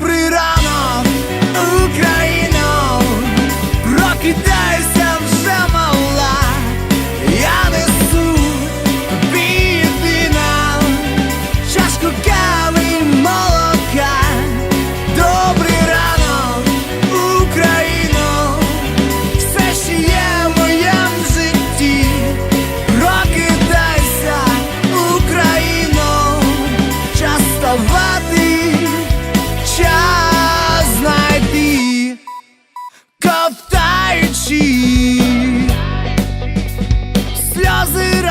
Добрий ранок, Україно,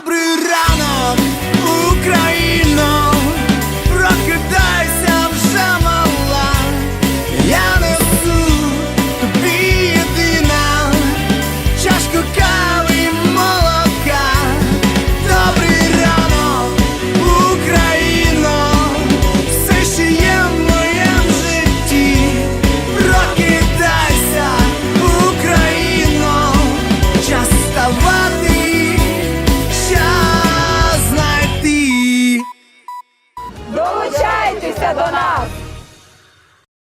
Добрий ранок, Україна!